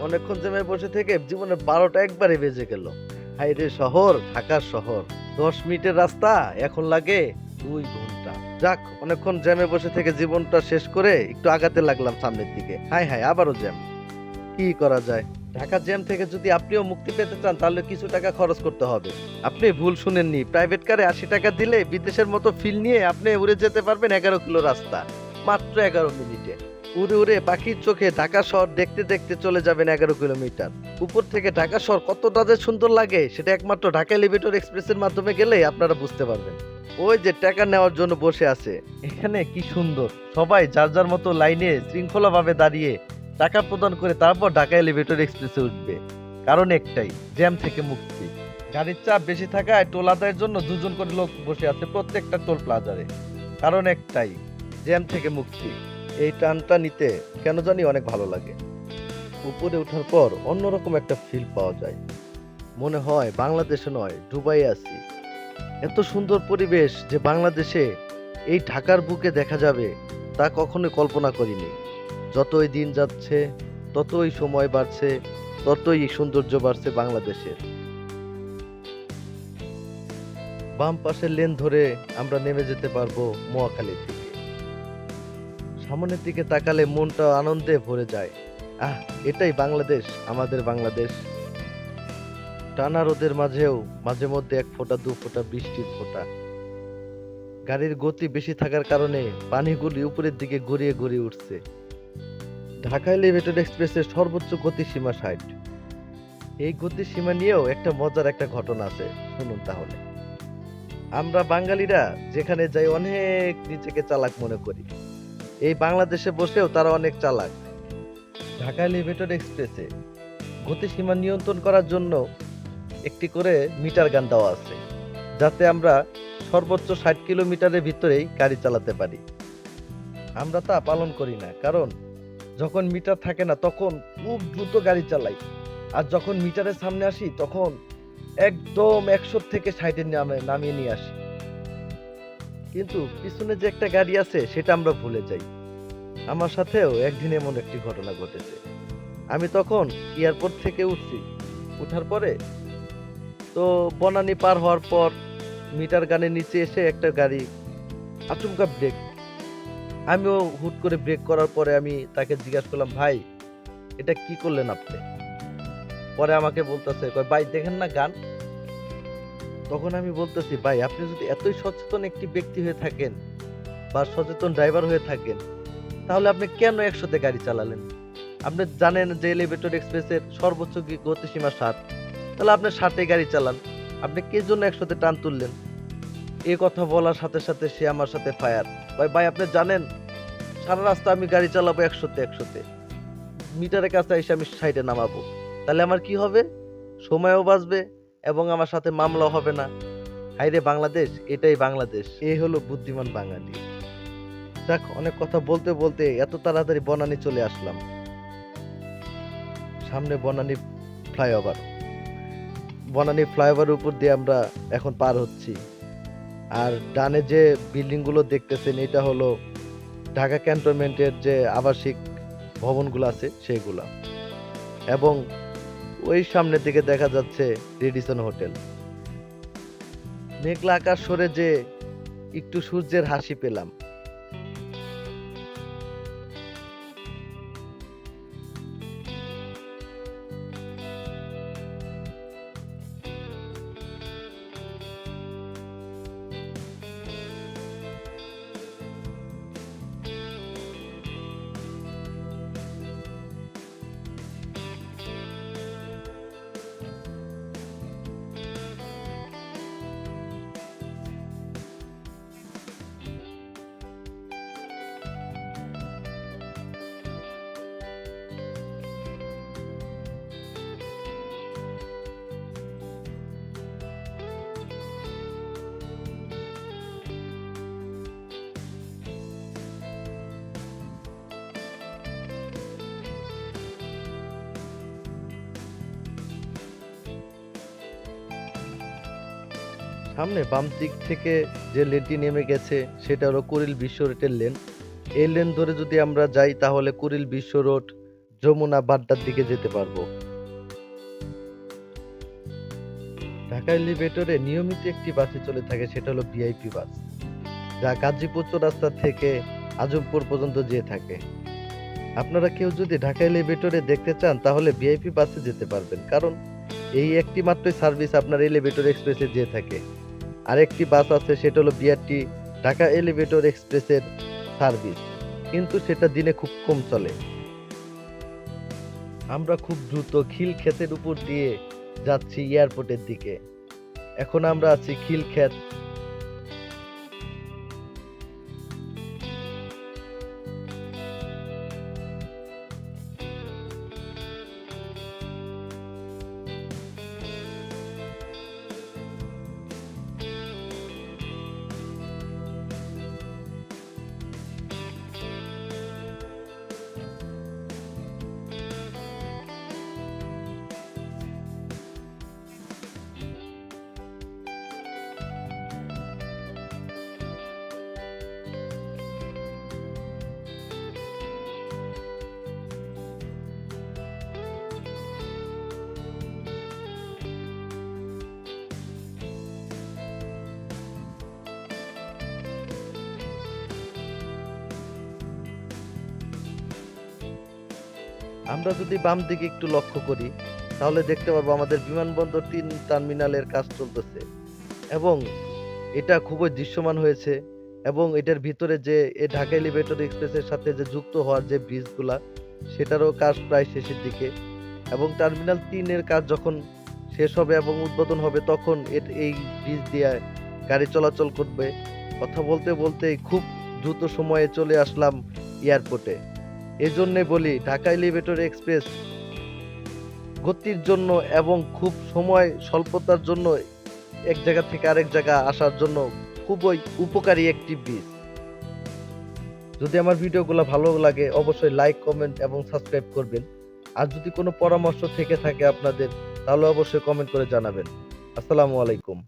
অনেকক্ষণ জেমে বসে থেকে জীবনের বারোটা একবারে বেজে গেল। হাইরে শহর, ঢাকার শহর। দশ মিনিটের রাস্তা, এখন লাগে দুই ঘণ্টা। যাক, অনেকক্ষণ জ্যামে বসে থেকে জীবনটা শেষ করে একটু আগাতে লাগলাম সামনের দিকে। হাই হাই আবারও জ্যাম। কি করা যায়? ঢাকা জ্যাম থেকে যদি আপনিও মুক্তি পেতে চান, তাহলে কিছু টাকা খরচ করতে হবে। আপনি ভুল শুনেননি। প্রাইভেট কারে আশি টাকা দিলে বিদেশের মতো ফিল নিয়ে আপনি উড়ে যেতে পারবেন এগারো কিলো রাস্তা। মাত্র এগারো মিনিটে। উড়ে উড়ে পাখির চোখে ঢাকা শহর দেখতে দেখতে চলে যাবেন এগারো কিলোমিটার। উপর থেকে ঢাকা শহর কতটা যে সুন্দর লাগে, সেটা একমাত্র ঢাকা এলিভেটর এক্সপ্রেসের মাধ্যমে গেলেই আপনারা বুঝতে পারবেন। ওই যে টাকা নেওয়ার জন্য বসে আছে। এখানে কি সুন্দর। সবাই যার যার মতো লাইনে শৃঙ্খলাভাবে দাঁড়িয়ে টাকা প্রদান করে তারপর ঢাকা এলিভেটর এক্সপ্রেসে উঠবে। কারণ একটাই, জ্যাম থেকে মুক্তি। গাড়ির চাপ বেশি থাকায় টোল আদায়ের জন্য দুজন করে লোক বসে আছে প্রত্যেকটা টোল প্লাজারে। কারণ একটাই, জ্যাম থেকে মুক্তি। এই টানটা নিতে কেন জানি অনেক ভালো লাগে। উপরে ওঠার পর অন্যরকম একটা ফিল পাওয়া যায়। মনে হয় বাংলাদেশে নয় দুবাই আছি। এত সুন্দর পরিবেশ যে বাংলাদেশে এই ঢাকার বুকে দেখা যাবে তা কখনোই কল্পনা করিনি। যতই দিন যাচ্ছে, ততই সময় বাড়ছে, ততই সৌন্দর্য বাড়ছে বাংলাদেশের। বাম পাশের লেন ধরে আমরা নেমে যেতে পারব মোয়াখালীর দিকে সামনের দিকে তাকালে মনটা আনন্দে ভরে যায়। আহ, এটাই বাংলাদেশ, আমাদের বাংলাদেশ। টানা রোদের মাঝেও মাঝে মধ্যে এক ফোঁটা, দু ফোঁটা বৃষ্টির ফোঁটা। গাড়ির গতি বেশি থাকার কারণে পানিগুলি উপরের দিকে গড়িয়ে গড়িয়ে উঠছে। ঢাকা এলিভেটেড এক্সপ্রেসের সর্বোচ্চ গতিসীমা ষাট। এই গতিসীমা নিয়েও একটা মজার একটা ঘটনা আছে, শুনুন তাহলে। আমরা বাঙালিরা যেখানে যাই অনেক নিজেকে চালাক মনে করি। এই বাংলাদেশে বসেও তারা অনেক চালাক। ঢাকা এলিভেটেড এক্সপ্রেসে গতিসীমা নিয়ন্ত্রণ করার জন্য একটি করে মিটার গান দেওয়া আছে, যাতে আমরা সর্বোচ্চ ষাট কিলোমিটারের ভিতরেই গাড়ি চালাতে পারি। আমরা তা পালন করি না, কারণ যখন মিটার থাকে না, তখন খুব দ্রুত গাড়ি চালাই। আর যখন মিটারের সামনে আসি, তখন একদম একশো থেকে ষাটে নামে নামিয়ে নিয়ে আসি। কিন্তু পিছনে যে একটা গাড়ি আছে, সেটা আমরা ভুলে যাই। আমার সাথেও একদিন এমন একটি ঘটনা ঘটেছে। আমি তখন এয়ারপোর্ট থেকে উঠছি। উঠার পরে তো বনানি পার হওয়ার পর মিটার গানের নিচে এসে একটা গাড়ি আচমকা ব্রেক আমিও হুট করে ব্রেক করার পরে আমি তাকে জিজ্ঞাসা করলাম, ভাই, এটা কি করলেন আপনি? পরে আমাকে বলতেছে, কয়, ভাই, দেখেন না গান? তখন আমি বলতেছি, ভাই, আপনি যদি এতই সচেতন একটি ব্যক্তি হয়ে থাকেন বা সচেতন ড্রাইভার হয়ে থাকেন, তাহলে আপনি কেন একসাথে গাড়ি চালালেন? আপনি জানেন যে এলিভেটর এক্সপ্রেসের সর্বোচ্চ গতিসীমা ষাট তাহলে আপনি ষাটে গাড়ি চালান। আপনি কে জন্য একসাথে টান তুললেন? এই কথা বলার সাথে সাথে সে আমার সাথে ফায়ার। ভাই ভাই, আপনি জানেন, সারা রাস্তা আমি গাড়ি চালাবো একশোতে একশোতে মিটারের কাছে এসে আমি সাইডে নামাবো। তাহলে আমার কি হবে? সময়ও বাঁচবে এবং আমার সাথে মামলাও হবে না। হাইরে বাংলাদেশ, এটাই বাংলাদেশ। এই হলো বুদ্ধিমান বাঙালি। যাক, অনেক কথা বলতে বলতে এত তাড়াতাড়ি বনানি চলে আসলাম। সামনে বনানি ফ্লাইওভার। বনানি ফ্লাইওভার উপর দিয়ে আমরা এখন পার হচ্ছি। আর ডানে যে বিল্ডিংগুলো দেখতেছেন, এটা হলো ঢাকা ক্যান্টনমেন্টের যে আবাসিক ভবনগুলো আছে, সেগুলা। এবং ওই সামনের দিকে দেখা যাচ্ছে রেডিসন হোটেল। মেঘলা আকাশ সরে যে একটু সূর্যের হাসি পেলাম। সামনে বাম দিক থেকে যে লেনটি নেমে গেছে, সেটা হলো কুড়িল বিশ্ব রোডের লেন। এই লেন ধরে যদি আমরা যাই, তাহলে কুড়িল বিশ্ব রোড যমুনা বাড্ডার দিকে যেতে পারব। ঢাকা এলিভেটরে নিয়মিত একটি বাসে চলে থাকে, সেটা হলো ভিআইপি বাস, যা গাজীপুর রাস্তা থেকে আজমপুর পর্যন্ত যেয়ে থাকে। আপনারা কেউ যদি ঢাকা এলিভেটরে দেখতে চান, তাহলে ভিআইপি বাসে যেতে পারবেন, কারণ এই একটি মাত্রই সার্ভিস আপনার এলিভেটর এক্সপ্রেসে যেয়ে থাকে। আরেকটি বাস আছে, সেটা হলো বিআরটি ঢাকা এলিভেটর এক্সপ্রেসের সার্ভিস কিন্তু সেটা দিনে খুব কম চলে। আমরা খুব দ্রুত খিল ক্ষেতের উপর দিয়ে যাচ্ছি এয়ারপোর্টের দিকে। এখন আমরা আছি খিল ক্ষেত আমরা যদি বাম দিকে একটু লক্ষ্য করি, তাহলে দেখতে পারব আমাদের বিমানবন্দর তিন টার্মিনালের কাজ চলতেছে। এবং এটা খুবই দৃশ্যমান হয়েছে এবং এটার ভিতরে যে এ ঢাকা এলিভেটর এক্সপ্রেসের সাথে যে যুক্ত হওয়ার যে ব্রিজগুলা, সেটারও কাজ প্রায় শেষের দিকে। এবং টার্মিনাল তিনের কাজ যখন শেষ হবে এবং উদ্বোধন হবে, তখন এই ব্রিজ দিয়ে গাড়ি চলাচল করবে। কথা বলতে বলতে খুব দ্রুত সময়ে চলে আসলাম এয়ারপোর্টে। এই জন্যে বলি, ঢাকা এলিভেটর এক্সপ্রেস গতির জন্য এবং খুব সময়, স্বল্পতার জন্য এক জায়গা থেকে আরেক জায়গা আসার জন্য খুবই উপকারী একটি ব্রিজ যদি আমার ভিডিওগুলো ভালো লাগে, অবশ্যই লাইক কমেন্ট এবং সাবস্ক্রাইব করবেন। আর যদি কোনো পরামর্শ থেকে থাকে আপনাদের, তাহলে অবশ্যই কমেন্ট করে জানাবেন। আসসালামু আলাইকুম।